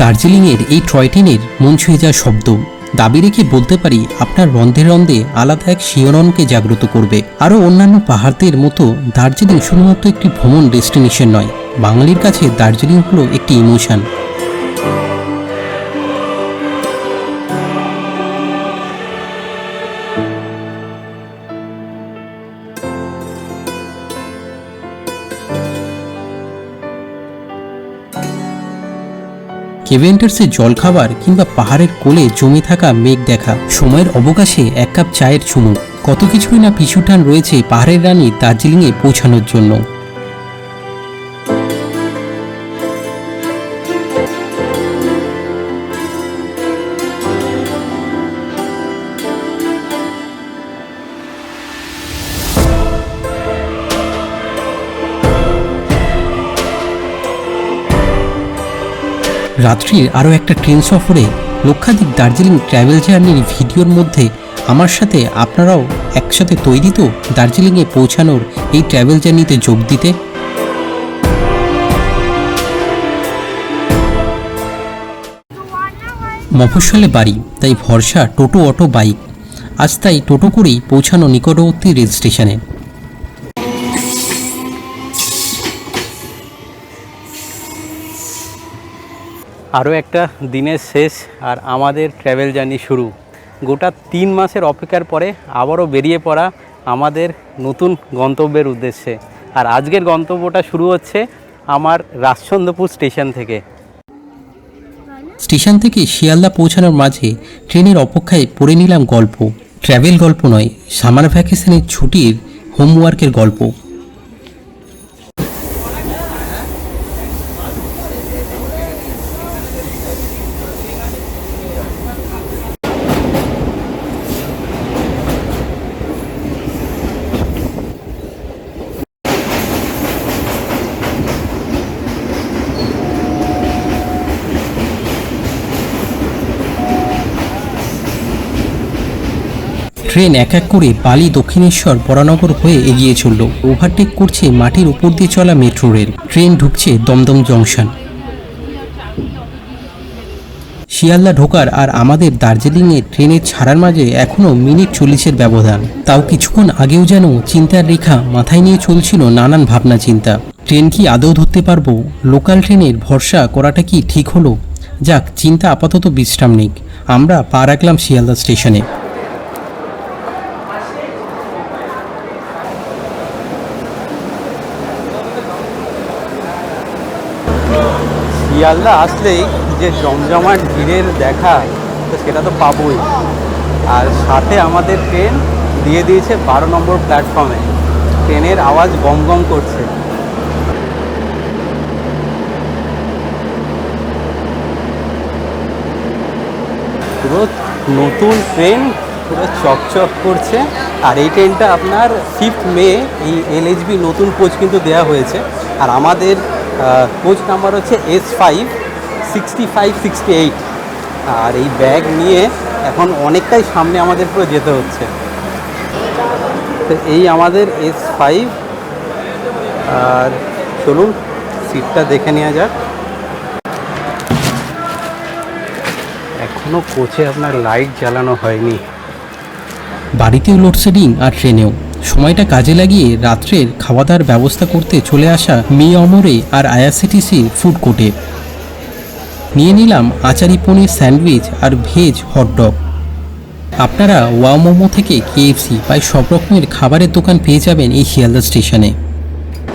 দার্জিলিংয়ের এই টয় ট্রেনের মন ছুঁয়ে যাওয়া শব্দ। দাবি রেখে বলতে পারি, আপনার রন্ধে রন্ধে আলাদা এক শিহরণকে জাগ্রত করবে। আরও অন্যান্য পাহাড়দের মতো দার্জিলিং শুধুমাত্র একটি ভ্রমণ ডেস্টিনেশন নয়, বাঙালির কাছে দার্জিলিং হলো একটি ইমোশন। কেভেন্টার্সের জলখাবার কিংবা পাহাড়ের কোলে জমে থাকা মেঘ দেখা। সময়ের অবকাশে এক কাপ চায়ের চুমুক কত কিছুই না পিছুটান রয়েছে পাহাড়ের রানী দার্জিলিংয়ে পৌঁছানোর জন্য। রাত্রির আরও একটা ট্রেন সফরে লক্ষাধিক দার্জিলিং ট্রাভেল জার্নির ভিডিওর মধ্যে আমার সাথে আপনারাও একসাথে তৈরি তো দার্জিলিংয়ে পৌঁছানোর এই ট্রাভেল জার্নিতে যোগ দিতে। মফস্বলে বাড়ি, তাই ভরসা টোটো অটো বাইক। আজ তাই টোটো করেই পৌঁছানো নিকটবর্তী রেল স্টেশনে। আরও একটা দিনের শেষ আর আমাদের ট্র্যাভেল জার্নি শুরু। গোটা তিন মাসের অপেক্ষার পরে আবারও বেরিয়ে পড়া আমাদের নতুন গন্তব্যের উদ্দেশ্যে। আর আজকের গন্তব্যটা শুরু হচ্ছে আমার রাজচন্দ্রপুর স্টেশন থেকে। স্টেশন থেকে শিয়ালদা পৌঁছানোর মাঝে ট্রেনের অপেক্ষায় পড়ে নিলাম গল্প। ট্র্যাভেল গল্প নয় সামার ভ্যাকেশনের ছুটির হোমওয়ার্কের গল্প। ট্রেন এক এক করে বালি দক্ষিণেশ্বর বরানগর হয়ে এগিয়ে চলল। ওভারটেক করছে মাটির উপর দিয়ে চলা মেট্রো রেল। ট্রেন ঢুকছে দমদম জংশন। শিয়ালদা ঢোকার আর আমাদের দার্জিলিংয়ে ট্রেনের ছাড়ার মাঝে এখনও মিনিট চল্লিশের ব্যবধান। তাও কিছুক্ষণ আগেও যেন চিন্তার রেখা মাথায় নিয়ে চলছিল নানান ভাবনা চিন্তা। ট্রেন কি আদৌ ধরতে পারব? লোকাল ট্রেনের ভরসা করাটা কি ঠিক হলো? যাক, চিন্তা আপাতত বিশ্রাম নিক। আমরা পা রাখলাম শিয়ালদা স্টেশনে। শিয়ালদা আসলেই যে জমজমাট ভিড়ের দেখা, তো সেটা তো পাবোই। আর সাথে আমাদের ট্রেন দিয়ে দিয়েছে বারো নম্বর প্ল্যাটফর্মে। ট্রেনের আওয়াজ গম গম করছে। পুরো নতুন ট্রেন পুরো চকচক করছে। আর এই ট্রেনটা আপনার ফিফথ মে এই এলএইচবি নতুন কোচ কিন্তু দেওয়া হয়েছে। আর আমাদের কোচ নাম্বার হচ্ছে S five sixty five sixty eight আর এই ব্যাগ নিয়ে এখন অনেকটাই সামনে আমাদের পুরো যেতে হচ্ছে। তো এই আমাদের এস ফাইভ আর চলুন সিটটা দেখে নেওয়া যাক। এখনও কোচে আপনার লাইট জ্বালানো হয়নি। বাড়িতেও লোডশেডিং আর ট্রেনেও সময়টা কাজে লাগিয়ে রাত্রের খাওয়া দাওয়ার ব্যবস্থা করতে চলে আসা মি অমরে আর আইআরসিটিসি ফুড কোর্টে। নিয়ে নিলাম আচারি পনির স্যান্ডউইচ আর ভেজ হটডগ আপনারা ওয়াও মোমো থেকে কেএফসি প্রায় সব রকমের খাবারের দোকান পেয়ে যাবেন এই শিয়ালদা স্টেশনে।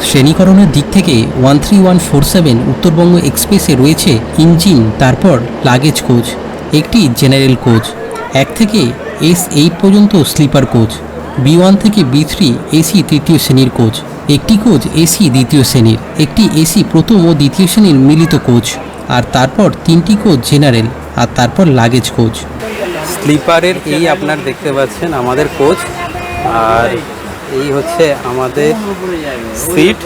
শ্রেণীকরণের দিক থেকে one three one four seven Uttarbanga এক্সপ্রেসে রয়েছে ইঞ্জিন, তারপর লাগেজ কোচ, একটি জেনারেল কোচ, এক থেকে এস এইট পর্যন্ত স্লিপার কোচ। বি ওয়ান থেকে বি থ্রি এসি তৃতীয় শ্রেণির কোচ। একটি কোচ এসি দ্বিতীয় শ্রেণির, একটি এসি প্রথম ও দ্বিতীয় শ্রেণির মিলিত কোচ, আর তারপর তিনটি কোচ জেনারেল, আর তারপর লাগেজ কোচ। স্লিপারের এই আপনার দেখতে পাচ্ছেন আমাদের কোচ, আর এই হচ্ছে আমাদের সিট।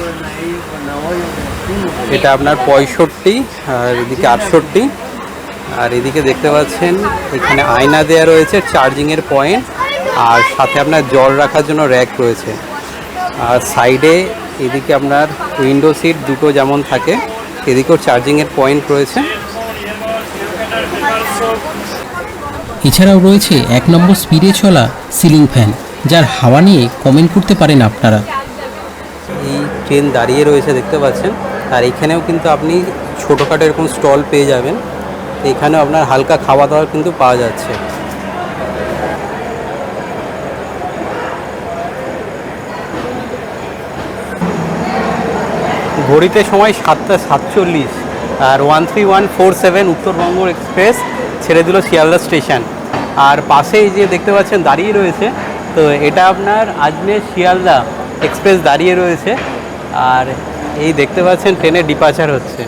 এটা আপনার পঁয়ষট্টি, আর এদিকে আটষট্টি, আর এদিকে দেখতে পাচ্ছেন এখানে আয়না দেওয়া রয়েছে, চার্জিংয়ের পয়েন্ট। আর সাথে আপনার জল রাখার জন্য র্যাক রয়েছে। আর সাইডে এদিকে আপনার উইন্ডো সিট দুটো যেমন থাকে এদিকেও চার্জিংয়ের পয়েন্ট রয়েছে। এছাড়াও রয়েছে এক নম্বর স্পিডে চলা সিলিং ফ্যান যার হাওয়া নিয়ে কমেন্ট করতে পারেন আপনারা। এই ট্রেন দাঁড়িয়ে রয়েছে দেখতে পাচ্ছেন আর এখানেও কিন্তু আপনি ছোটোখাটো এরকম স্টল পেয়ে যাবেন। এখানেও আপনার হালকা খাওয়া দাওয়া কিন্তু পাওয়া যাচ্ছে। ঘড়িতে সময় সাতটা সাতচল্লিশ আর one three one four seven Uttarbanga express ছেড়ে দিল শিয়ালদা স্টেশন। আর পাশেই যে দেখতে পাচ্ছেন দাঁড়িয়ে রয়েছে, তো এটা আপনার আজমের শিয়ালদা এক্সপ্রেস দাঁড়িয়ে রয়েছে। আর এই দেখতে পাচ্ছেন ট্রেনের ডিপার্চার হচ্ছে।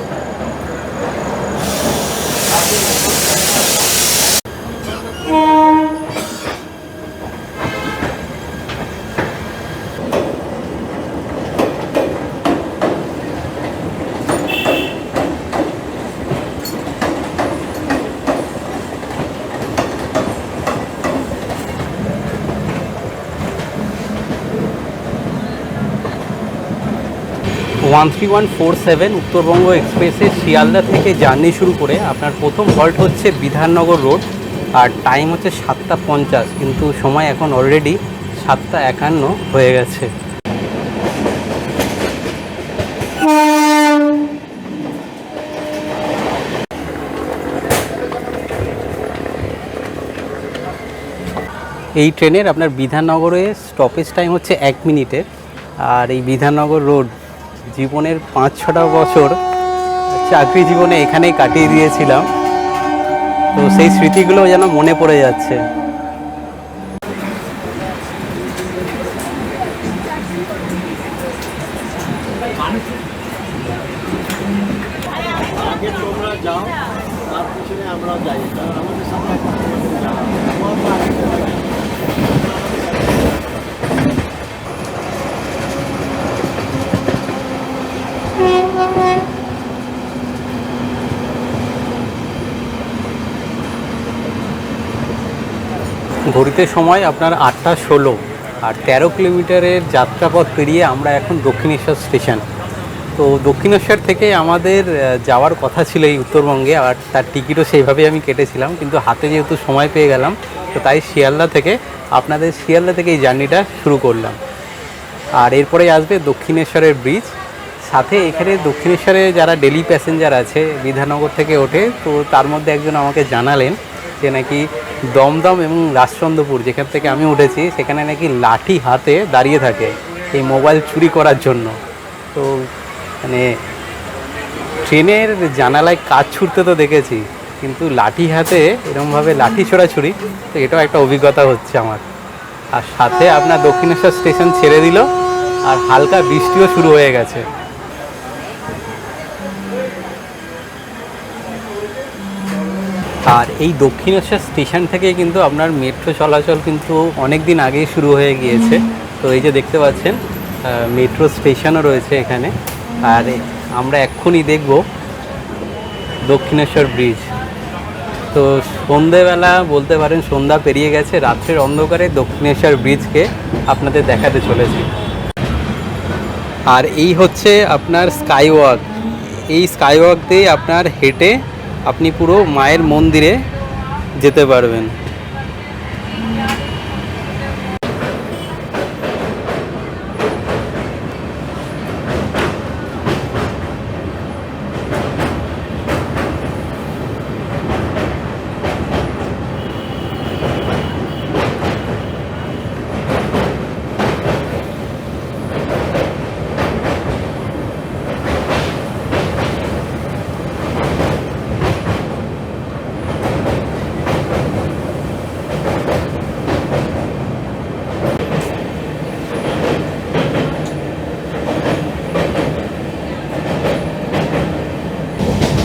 One three one four seven Uttarbanga এক্সপ্রেসের শিয়ালদা থেকে জার্নি শুরু করে আপনার প্রথম হল্ট হচ্ছে বিধাননগর রোড আর টাইম হচ্ছে সাতটা পঞ্চাশ, কিন্তু সময় এখন অলরেডি সাতটা একান্ন হয়ে গেছে। এই ট্রেনের আপনার বিধাননগরে স্টপেজ টাইম হচ্ছে এক মিনিটের, আর এই বিধাননগর রোড জীবনের পাঁচ ছটা বছর চাকরি জীবনে এখানেই কাটিয়ে দিয়েছিলাম। তো সেই স্মৃতিগুলো যেন মনে পড়ে যাচ্ছে আগে তোমরা যাও তার পিছনে আমরা যাই কারণ আমাদের সাথে একটা আমাদের যাওয়া। আমার তো আগে যাওয়া যায়। ঘড়িতে সময় আপনার আটটা ষোলো আর তেরো কিলোমিটারের যাত্রাপথ পেরিয়ে আমরা এখন দক্ষিণেশ্বর স্টেশন। তো দক্ষিণেশ্বর থেকে আমাদের যাওয়ার কথা ছিল এই উত্তরবঙ্গে আর তার টিকিটও সেইভাবেই আমি কেটেছিলাম, কিন্তু হাতে যেহেতু সময় পেয়ে গেলাম, তো তাই শিয়ালদা থেকে আপনাদের শিয়ালদা থেকে এই জার্নিটা শুরু করলাম। আর এরপরে আসবে দক্ষিণেশ্বরের ব্রিজ সাথে এখানে দক্ষিণেশ্বরে যারা ডেলি প্যাসেঞ্জার আছে, বিধাননগর থেকে ওঠে, তো তার মধ্যে একজন আমাকে জানালেন যে নাকি দমদম এবং রাজচন্দ্রপুর, যেখান থেকে আমি উঠেছি, সেখানে নাকি লাঠি হাতে দাঁড়িয়ে থাকে এই মোবাইল চুরি করার জন্য। তো মানে ট্রেনের জানালায় কাজ ছুটতে তো দেখেছি, কিন্তু লাঠি হাতে এরকমভাবে লাঠি ছোড়াছুড়ি, তো এটাও একটা অভিজ্ঞতা হচ্ছে আমার। আর সাথে আপনার দক্ষিণেশ্বর স্টেশন ছেড়ে দিল, আর হালকা বৃষ্টিও শুরু হয়ে গেছে। আর এই দক্ষিণেশ্বর স্টেশন থেকে কিন্তু আপনার মেট্রো চলাচল কিন্তু অনেক দিন আগেই শুরু হয়ে গিয়েছে। তো এই যে দেখতে পাচ্ছেন মেট্রো স্টেশনও রয়েছে এখানে। আর আমরা এক্ষুনি দেখব দক্ষিণেশ্বর ব্রিজ। তো সন্ধেবেলা বলতে পারেন সন্ধ্যা পেরিয়ে গেছে, রাত্রের অন্ধকারে দক্ষিণেশ্বর ব্রিজকে আপনাদের দেখাতে চলেছি। আর এই হচ্ছে আপনার স্কাইওয়াক। এই স্কাইওয়াক দিয়ে আপনার হেঁটে আপনি পুরো মায়ের মন্দিরে যেতে পারবেন।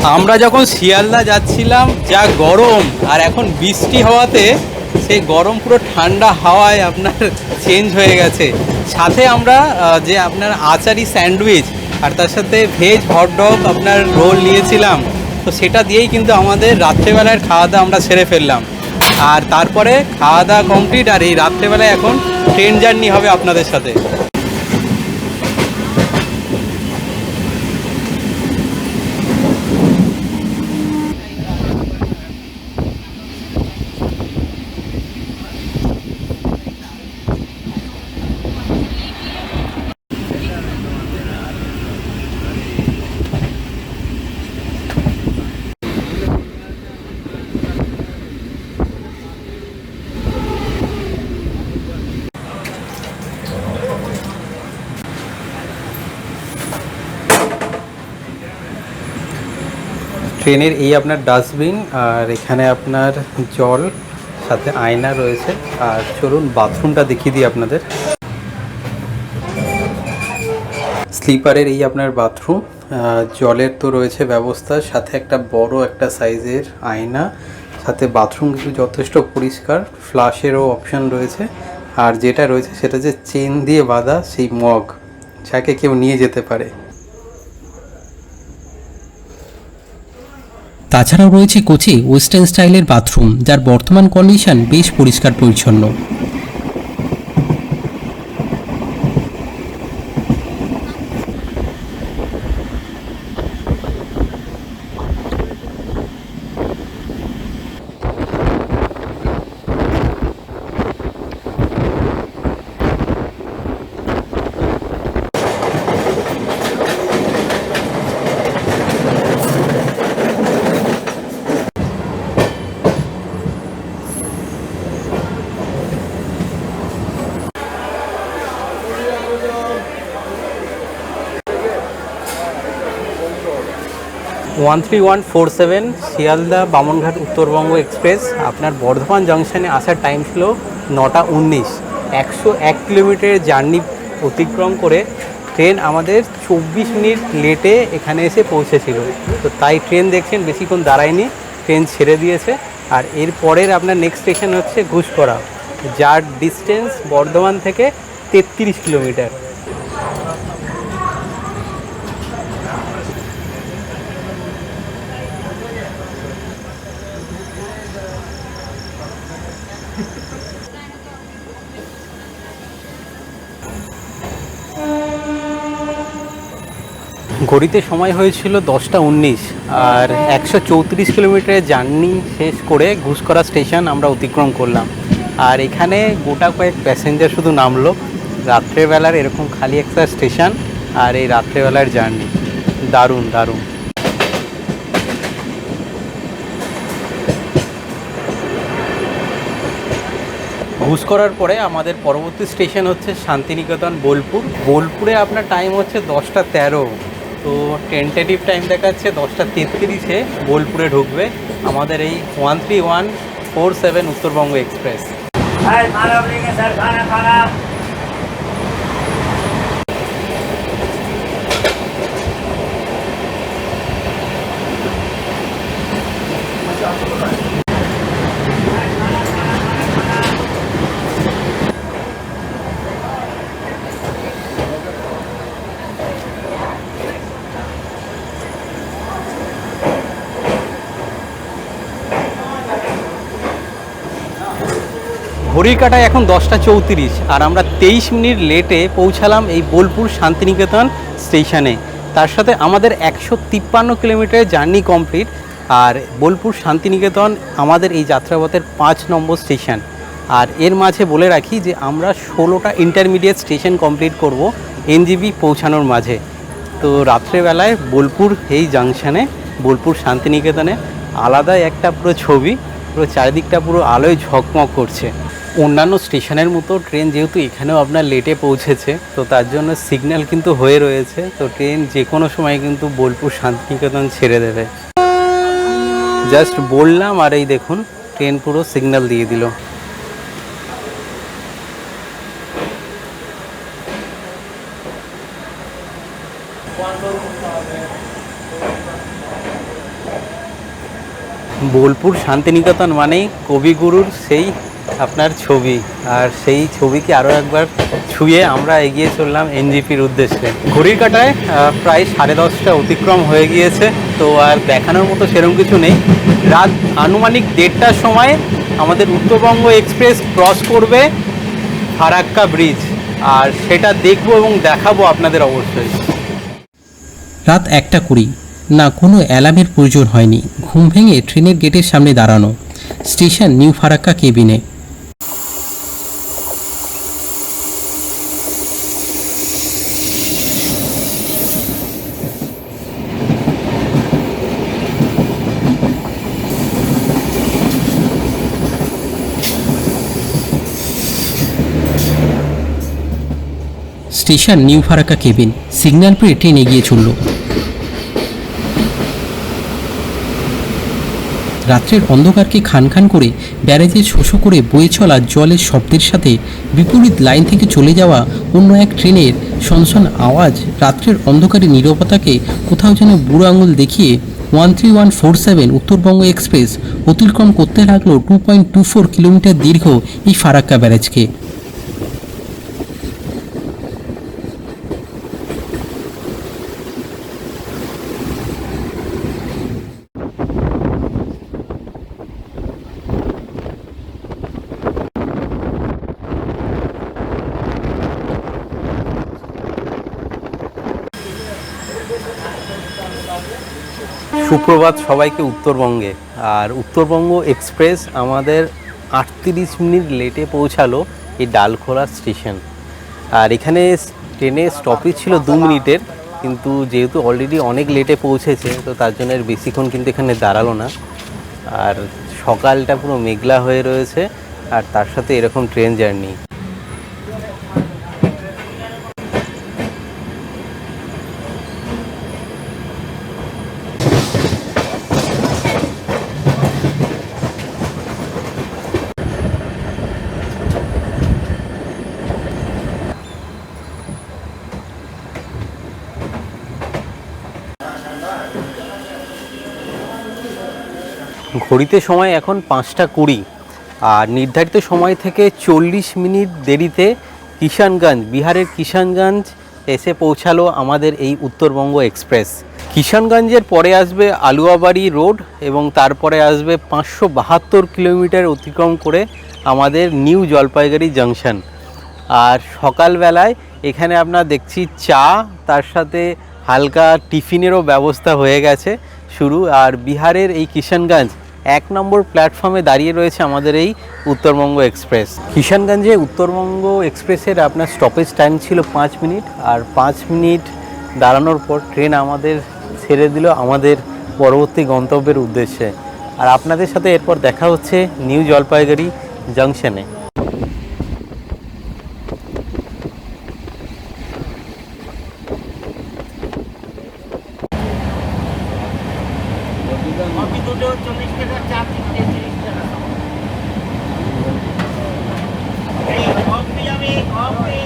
আমরা যখন শিয়ালদা যাচ্ছিলাম, যা গরম, আর এখন বৃষ্টি হওয়াতে সেই গরম পুরো ঠান্ডা হাওয়ায় আপনার চেঞ্জ হয়ে গেছে। সাথে আমরা যে আপনার আচারি স্যান্ডউইচ আর তার সাথে ভেজ হটডগ আপনার রোল নিয়েছিলাম। তো সেটা দিয়েই কিন্তু আমাদের রাত্রেবেলার খাওয়া দাওয়া আমরা সেরে ফেললাম। আর তারপরে খাওয়া দাওয়া কমপ্লিট আর এই রাত্রেবেলায় এখন ট্রেন জার্নি হবে আপনাদের সাথে। ট্রেনের এই আপনার ডাস্টবিন, আর এখানে আপনার জল, সাথে আয়না রয়েছে। আর চলুন বাথরুমটা দেখিয়ে দিই আপনাদের। স্লিপারের এই আপনার বাথরুম জলের তো রয়েছে ব্যবস্থা, সাথে একটা বড় একটা সাইজের আয়না, সাথে বাথরুম কিন্তু যথেষ্ট পরিষ্কার, ফ্লাশেরও অপশন রয়েছে। আর যেটা রয়েছে সেটা যে চেন দিয়ে বাঁধা সেই মগ, যাকে কেউ নিয়ে যেতে পারে। তাছাড়াও রয়েছে কোচে ওয়েস্টার্ন স্টাইলের বাথরুম যার বর্তমান কন্ডিশন বেশ পরিষ্কার পরিচ্ছন্ন one three one four seven Sealdah Bamanghat Uttarbanga express. আপনার বর্ধমান জংশনে আসার টাইম ছিল নটা উনিশ। একশো এক কিলোমিটারের জার্নি অতিক্রম করে ট্রেন আমাদের চব্বিশ মিনিট লেটে এখানে এসে পৌঁছেছিল। তো তাই ট্রেন দেখছেন, বেশিক্ষণ দাঁড়ায়নি ট্রেন ছেড়ে দিয়েছে। আর এর পরের আপনার নেক্সট স্টেশন হচ্ছে ঘুষকরা যার ডিস্টেন্স বর্ধমান থেকে তেত্রিশ কিলোমিটার। ঘড়িতে সময় হয়েছিল দশটা উনিশ আর একশো চৌত্রিশ কিলোমিটারের জার্নি শেষ করে ঘুষকরা স্টেশন আমরা অতিক্রম করলাম। আর এখানে গোটা কয়েক প্যাসেঞ্জার শুধু নামলো। রাত্রেবেলার এরকম খালি একটা স্টেশন আর এই রাত্রেবেলার জার্নি। দারুণ দারুণ। ঘুষ করার পরে আমাদের পরবর্তী স্টেশন হচ্ছে শান্তিনিকেতন বোলপুর। বোলপুরে আপনার টাইম হচ্ছে দশটা তেরো। তো টেন্টেটিভ টাইম দেখাচ্ছে দশটা তেত্রিশে বোলপুরে ঢুকবে আমাদের এই one three one four seven Uttarbanga express. ঘড়ির কাটায় এখন দশটা চৌত্রিশ, আর আমরা তেইশ মিনিট লেটে পৌঁছালাম এই বোলপুর শান্তিনিকেতন স্টেশনে। তার সাথে আমাদের একশো তিপ্পান্ন কিলোমিটারের জার্নি কমপ্লিট, আর বোলপুর শান্তিনিকেতন আমাদের এই যাত্রাপথের পাঁচ নম্বর স্টেশন। আর এর মাঝে বলে রাখি যে আমরা ষোলোটা ইন্টারমিডিয়েট স্টেশন কমপ্লিট করব এনজিবি পৌঁছানোর মাঝে। তো রাত্রেবেলায় বোলপুর এই জাংশনে বোলপুর শান্তিনিকেতনে আলাদাই একটা পুরো ছবি, পুরো চারিদিকটা পুরো আলোয় ঝকমক করছে। অন্যান্য স্টেশনের মতো ট্রেন যেহেতু এখানেও আপনার লেটে পৌঁছেছে, তো তার জন্য সিগন্যাল কিন্তু হয়ে রয়েছে। তো ট্রেন যে কোনো সময় কিন্তু বোলপুর শান্তিনিকেতন ছেড়ে দেবে। জাস্ট বললাম আর এই দেখুন, ট্রেন পুরো সিগন্যাল দিয়ে দিল। বোলপুর শান্তিনিকেতন মানেই কবিগুরুর সেই আপনার ছবি। আর সেই ছবিকে আরও একবার ছুঁয়ে আমরা এগিয়ে চললাম এনজিপির উদ্দেশ্যে। ঘড়ির কাটায় প্রায় সাড়ে দশটা অতিক্রম হয়ে গিয়েছে। তো আর দেখানোর মতো সেরকম কিছু নেই। রাত আনুমানিক দেড়টার সময় আমাদের উত্তরবঙ্গ এক্সপ্রেস ক্রস করবে ফারাক্কা ব্রিজ। আর সেটা দেখব এবং দেখাবো আপনাদের অবশ্যই। রাত একটা কুড়ি। না, কোনো অ্যালার্মের প্রয়োজন হয়নি। ঘুম ভেঙে ট্রেনের গেটের সামনে দাঁড়ানো। স্টেশন নিউ ফারাক্কা কেবিনে। Station new Farakka cabin. Signal পেয়ে ট্রেন এগিয়ে চলল। রাত্রের অন্ধকারকে খান খান করে ব্যারেজে শোষো করে বয়ে চলা জলের শব্দের সাথে বিপরীত লাইন থেকে চলে যাওয়া অন্য এক ট্রেনের সনসন আওয়াজ রাত্রের অন্ধকারে নীরবতাকে কোথাও যেন বুড়ো আঙুল দেখিয়ে one three one four seven Uttarbanga express অতিক্রম করতে লাগল two point two four kilometre দীর্ঘ এই ফারাক্কা ব্যারেজকে। সুপ্রভাত সবাইকে উত্তরবঙ্গে। আর উত্তরবঙ্গ এক্সপ্রেস আমাদের আটত্রিশ মিনিট লেটে পৌঁছালো এই ডালখোলা স্টেশন। আর এখানে ট্রেনে স্টপেজ ছিল দু মিনিটের, কিন্তু যেহেতু অলরেডি অনেক লেটে পৌঁছেছে, তো তার জন্য আর বেশিক্ষণ কিন্তু এখানে দাঁড়াল না। আর সকালটা পুরো মেঘলা হয়ে রয়েছে, আর তার সাথে এরকম ট্রেন জার্নি। ঘড়িতে সময় এখন পাঁচটা কুড়ি। আর নির্ধারিত সময় থেকে চল্লিশ মিনিট দেরিতে কিষানগঞ্জ, বিহারের কিষানগঞ্জ এসে পৌঁছালো আমাদের এই উত্তরবঙ্গ এক্সপ্রেস। কিষানগঞ্জের পরে আসবে আলুয়াবাড়ি রোড এবং তারপরে আসবে পাঁচশো বাহাত্তর কিলোমিটার অতিক্রম করে আমাদের নিউ জলপাইগুড়ি জাংশন। আর সকালবেলায় এখানে আপনার দেখছি চা, তার সাথে হালকা টিফিনেরও ব্যবস্থা হয়ে গেছে শুরু। আর বিহারের এই কিষানগঞ্জ এক নম্বর প্ল্যাটফর্মে দাঁড়িয়ে রয়েছে আমাদের এই উত্তরবঙ্গ এক্সপ্রেস কিষানগঞ্জে উত্তরবঙ্গ এক্সপ্রেসের আপনার স্টপেজ টাইম ছিল পাঁচ মিনিট, আর পাঁচ মিনিট দাঁড়ানোর পর ট্রেন আমাদের ছেড়ে দিল আমাদের পরবর্তী গন্তব্যের উদ্দেশ্যে। আর আপনাদের সাথে এরপর দেখা হচ্ছে নিউ জলপাইগুড়ি জাংশনে কফি দুটো চল্লিশ টাকা চা তিনটে তিরিশ টাকা এই কফি আমি কফি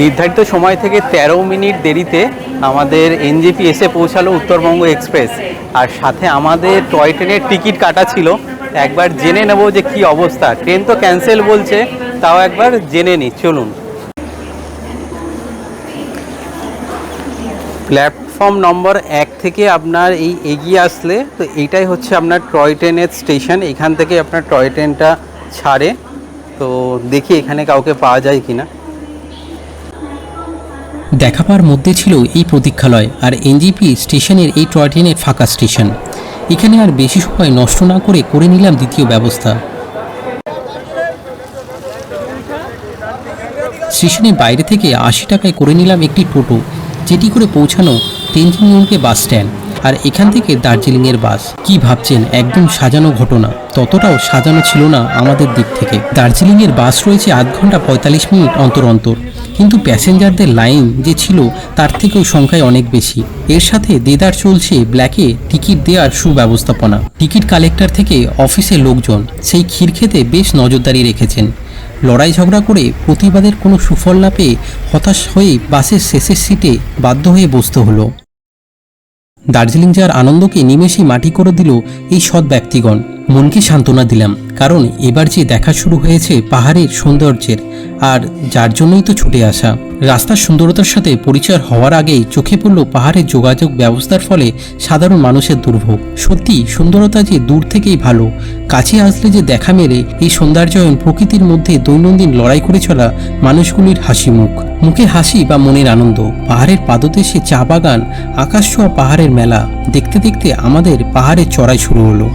নির্ধারিত সময় থেকে ১৩ মিনিট দেরিতে আমাদের এনজেপি এসে পৌঁছালো উত্তরবঙ্গ এক্সপ্রেস। আর সাথে আমাদের টয় ট্রেনের টিকিট কাটা ছিল। একবার জেনে নেব যে কি অবস্থা। ট্রেন তো ক্যান্সেল বলছে, তাও একবার জেনে নিই চলুন। প্ল্যাটফর্ম নম্বর এক থেকে আপনার এই এগিয়ে আসলে, তো এইটাই হচ্ছে আপনার টয় ট্রেনের স্টেশন এখান থেকে আপনার টয় ট্রেনটা ছাড়ে। তো দেখি এখানে কাউকে পাওয়া যায় কিনা। দেখা পাওয়ার মধ্যে ছিল এই প্রতীক্ষালয় আর এনজিপি স্টেশনের এই টয় ট্রেনের ফাঁকা স্টেশন এখানে আর বেশি সময় নষ্ট না করে করে নিলাম দ্বিতীয় ব্যবস্থা। স্টেশনের বাইরে থেকে আশি টাকায় করে নিলাম একটি টোটো, যেটি করে পৌঁছানো তেনজিং ইয়ংকে বাস স্ট্যান্ড, আর এখান থেকে দার্জিলিংয়ের বাস। কি ভাবছেন? একদম সাজানো ঘটনা। ততটাও সাজানো ছিল না আমাদের দিক থেকে। দার্জিলিংয়ের বাস রয়েছে আধ ঘণ্টা পঁয়তাল্লিশ মিনিট অন্তর অন্তর। কিন্তু প্যাসেঞ্জারদের লাইন যে ছিল, তার থেকেও সংখ্যায় অনেক বেশি। এর সাথে দেদার চলছে ব্ল্যাকে টিকিট দেওয়ার সুব্যবস্থাপনা। টিকিট কালেক্টর থেকে অফিসের লোকজন সেই ক্ষীর খেতে বেশ নজরদারি রেখেছেন। লড়াই ঝগড়া করে প্রতিবাদের কোনো সুফল না পেয়ে হতাশ হয়ে বাসের শেষের সিটে বাধ্য হয়ে বসতে হলো। দার্জিলিং যাওয়ার আনন্দকে নিমেষেই মাটি করে দিল এই সৎ ব্যক্তিগণ। মনকে সান্ত্বনা দিলাম, কারণ এবার যে দেখা শুরু হয়েছে পাহাড়ের সৌন্দর্যের, আর যার জন্যই তো ছুটে আসা। রাস্তার সুন্দরতার সাথে পরিচয় হওয়ার আগেই চোখে পড়ল পাহাড়ের যোগাযোগ ব্যবস্থার ফলে সাধারণ মানুষের দুর্ভোগ। সত্যি, সুন্দরতা যে দূর থেকেই ভালো, কাছে আসলে যে দেখা মেলে, এই সৌন্দর্যায়ন প্রকৃতির মধ্যে দৈনন্দিন লড়াই করে চলা মানুষগুলির হাসি মুখ। মুখে হাসি বা মনের আনন্দ, পাহাড়ের পাদদেশে চা বাগান, আকাশ ছোঁয়া পাহাড়ের মেলা, দেখতে দেখতে আমাদের পাহাড়ের চড়াই শুরু হলো।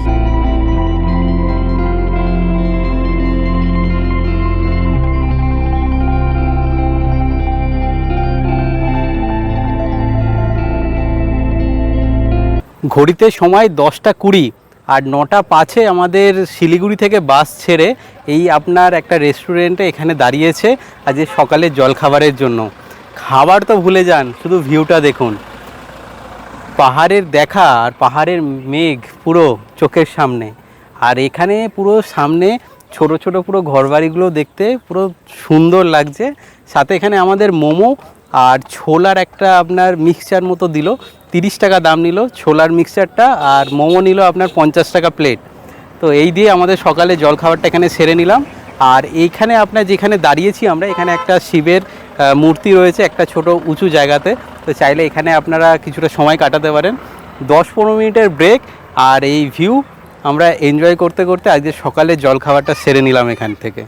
ঘড়িতে সময় দশটা কুড়ি আর নটা পাঁচে আমাদের শিলিগুড়ি থেকে বাস ছেড়ে এই আপনার একটা রেস্টুরেন্টে এখানে দাঁড়িয়েছে আজ সকালের জলখাবারের জন্য। খাবার তো ভুলে যান, শুধু ভিউটা দেখুন। পাহাড়ের দেখা আর পাহাড়ের মেঘ পুরো চোখের সামনে। আর এখানে পুরো সামনে ছোট ছোট পুরো ঘরবাড়িগুলো দেখতে পুরো সুন্দর লাগছে। সাথে এখানে আমাদের মোমো আর ছোলার একটা আপনার মিক্সচার মতো দিল। তিরিশ টাকা দাম নিল, ছোলার মিক্সচারটা আর মোমো নিল আপনার পঞ্চাশ টাকা প্লেট তো এই দিয়ে আমাদের সকালে জলখাবারটা এখানে সেরে নিলাম। আর এইখানে আপনার যেখানে দাঁড়িয়েছি আমরা, এখানে একটা শিবের মূর্তি রয়েছে একটা ছোট উঁচু জায়গাতে। তো চাইলে এখানে আপনারা কিছুটা সময় কাটাতে পারেন। দশ পনেরো মিনিটের ব্রেক আর এই ভিউ আমরা এনজয় করতে করতে আজকে সকালে জলখাবারটা সেরে নিলাম এখান থেকে।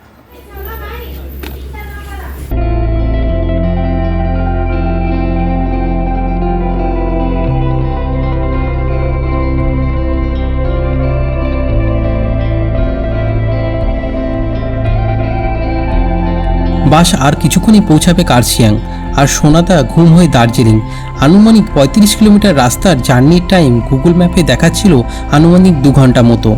বাস আর কিছুক্ষণই পৌঁছাবে কার্শিয়াং। আর সোনাদা ঘুম হয়ে দার্জিলিং। আনুমানিক পঁয়ত্রিশ কিলোমিটার রাস্তার জার্নির টাইম গুগল ম্যাপে দেখাচ্ছিল আনুমানিক দু ঘণ্টা মতো।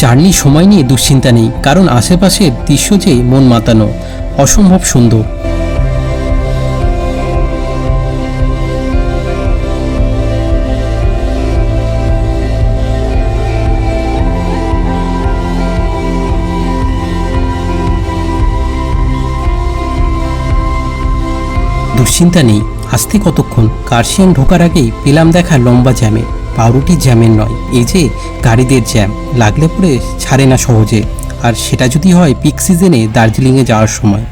জার্নি সময় নিয়ে দুশ্চিন্তা নেই, কারণ আশেপাশের দৃশ্য যে মন মাতানো অসম্ভব সুন্দর। দুশ্চিন্তা নেই। আসতে কতক্ষণ? কার্শিয়ান ঢোকার আগেই পেলাম দেখা লম্বা জ্যামে। পাউরুটি জ্যামের নয়, এই যে গাড়িদের জ্যাম। লাগলে পরে ছাড়ে না সহজে। আর সেটা যদি হয় পিক সিজনে দার্জিলিংয়ে যাওয়ার সময়।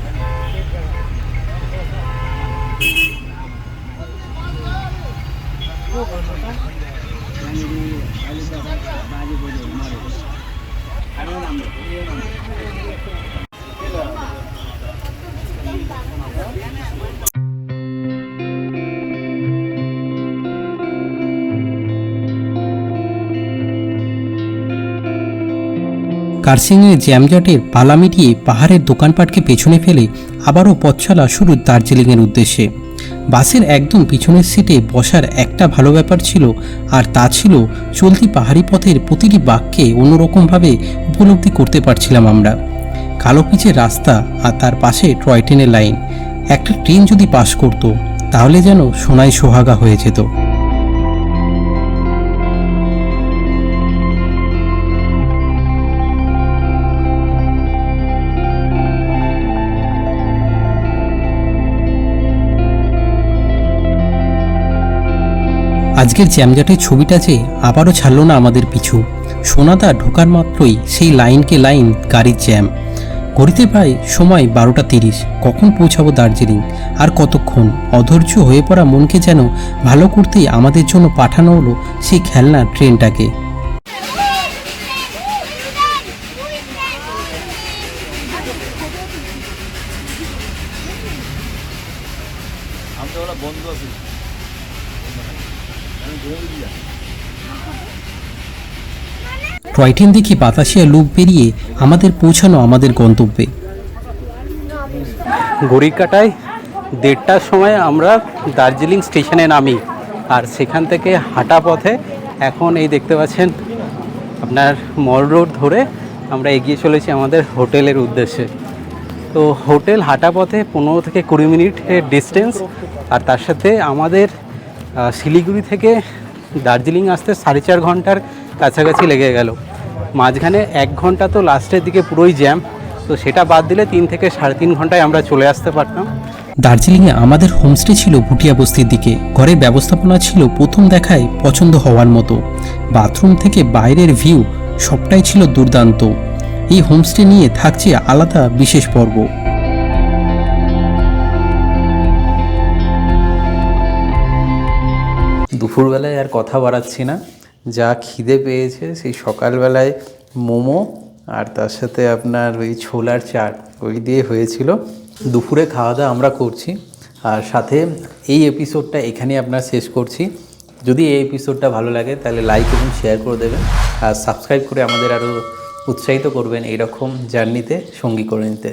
কার্সিংয়ের জ্যামজটের পালা মিটিয়ে পাহাড়ের দোকানপাটকে পেছনে ফেলে আবারও পথ চলা শুরু দার্জিলিংয়ের উদ্দেশ্যে। বাসের একদম পিছনের সিটে বসার একটা ভালো ব্যাপার ছিল, আর তা ছিল চলতি পাহাড়ি পথের প্রতিটি বাক্যে অন্যরকমভাবে উপলব্ধি করতে পারছিলাম আমরা। কালো পিচের রাস্তা আর তার পাশে টয় ট্রেনের লাইন। একটা ট্রেন যদি পাশ করতো, তাহলে যেন সোনায় সোহাগা হয়ে যেত। আজকের জ্যামজাটের ছবিটা যে আবারও ছাড়লো না আমাদের পিছু। সোনাদা ঢোকার মাত্রই সেই লাইনকে লাইন গাড়ির জ্যাম। ঘড়িতে প্রায় সময় বারোটা তিরিশ। কখন পৌঁছাবো দার্জিলিং? আর কতক্ষণ? অধৈর্য হয়ে পড়া মনকে যেন ভালো করতেই আমাদের জন্য পাঠানো হলো সেই খেলনা ট্রেনটাকে আমি তো ওরা বন্ধ আছি আমি ঘুরে দিয়া টয় ট্রেন দেখে বাতাসিয়া লুপ বেরিয়ে আমাদের পৌঁছানো আমাদের গন্তব্যে। ঘড়ির কাটায় দেড়টার সময় আমরা দার্জিলিং স্টেশনে নামি আর সেখান থেকে হাঁটা পথে এখন এই দেখতে পাচ্ছেন আপনার মল রোড ধরে আমরা এগিয়ে চলেছি আমাদের হোটেলের উদ্দেশ্যে। তো হোটেল হাঁটা পথে পনেরো থেকে কুড়ি মিনিটের ডিস্টেন্স আর তার সাথে আমাদের শিলিগুড়ি থেকে দার্জিলিং আসতে সাড়ে চার ঘণ্টার কাছাকাছি লেগে গেল। মাঝখানে এক ঘণ্টা তো লাস্টের দিকে পুরোই জ্যাম তো সেটা বাদ দিলে তিন থেকে সাড়ে তিন ঘন্টায় আমরা চলে আসতে পারতাম। দার্জিলিংয়ে আমাদের হোমস্টে ছিল ভুটিয়া বস্তির দিকে। ঘরের ব্যবস্থাপনা ছিল প্রথম দেখায় পছন্দ হওয়ার মতো। বাথরুম থেকে বাইরের ভিউ সবটাই ছিল দুর্দান্ত। এই হোমস্টে নিয়ে থাকছে আলাদা বিশেষ পর্ব। দুপুরবেলায় আর কথা বাড়াচ্ছি না। যা খিদে পেয়েছে সেই সকালবেলায় মোমো আর তার সাথে আপনার ওই ছোলার চাট, ওই দিয়ে হয়েছিল। দুপুরে খাওয়া দাওয়া আমরা করছি। আর সাথে এই এপিসোডটা এখানেই আপনার শেষ করছি। যদি এই এপিসোডটা ভালো লাগে তাহলে লাইক এবং শেয়ার করে দেবেন। আর সাবস্ক্রাইব করে আমাদের আরও উৎসাহিত করবেন এইরকম জার্নিতে সঙ্গী করে নিতে।